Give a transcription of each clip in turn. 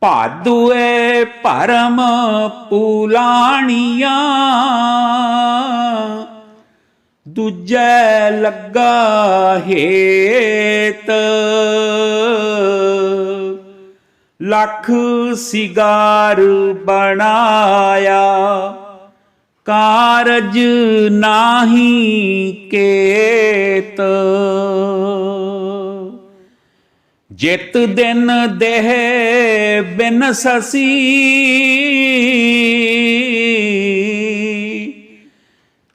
ਭਾਦੂਏ ਭਰਮ ਪੂਲਾਣੀਆਂ। ਦੂਜੈ ਲੱਗਾ ਹੇਤ। ਲੱਖ ਸਿਗਾਰ ਬਣਾਇਆ। ਕਾਰਜ ਨਾਹੀ ਕੇਤ। ਜਿਤ ਦਿਨ ਦੇਹ ਬਿਨ ਸਸੀ।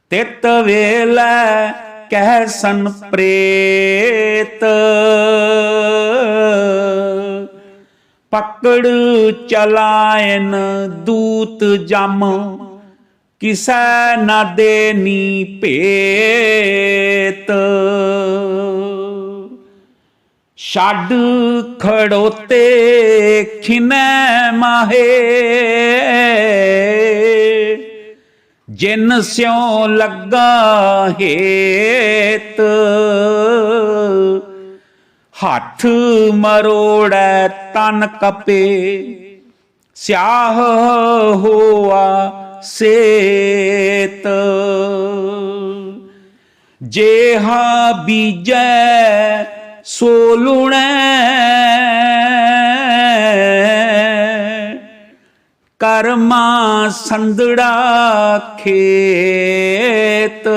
ਤਿਤ ਵੇਲੇ ਕਹਿ ਸਨ ਪ੍ਰੇਤ। ਪਕੜ ਚਲਾਇਨ ਦੂਤ ਜਮ, ਕਿਸੈ ਨਾ ਦੇਨੀ ਭੇਤ। ਛੱਡ ਖੜੋਤੇ ਖਿਨੈ ਮਾਹੇ। ਜਿਨ ਸਿਉ ਲੱਗਾ ਹੇਤ, ਹੱਥ ਮਰੋੜੈ ਤਨ ਕਪੇ। ਸਿਆਹ ਹੋਆ ਸੇਤ, ਜੇਹਾ ਬੀਜੈ ਸੋ ਕਰਮਾ ਸੰਦੜਾ ਖੇਤ।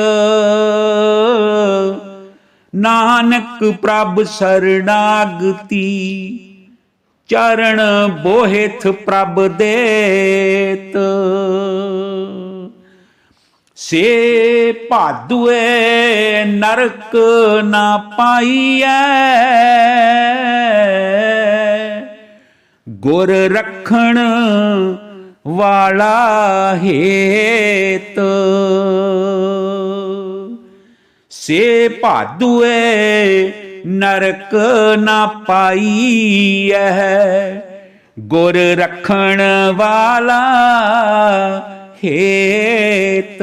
ਨਾਨਕ ਪ੍ਰਭ ਸਰਣਾਗਤੀ ਚਰਨ ਬੋਹਿਥ ਪ੍ਰਭ ਦੇਤ। ਸੇ ਭਾਦੁਏ ਨਰਕ ਨਾ ਪਾਈਐ। ਗੁਰ ਰਖਣ ਵਾਲਾ ਹੇਤ। ਸੇ ਭਾਦੁਏ ਨਰਕ ਨਾ ਪਾਈਐ। ਗੁਰ ਰਖਣ ਵਾਲਾ ਹੇਤ।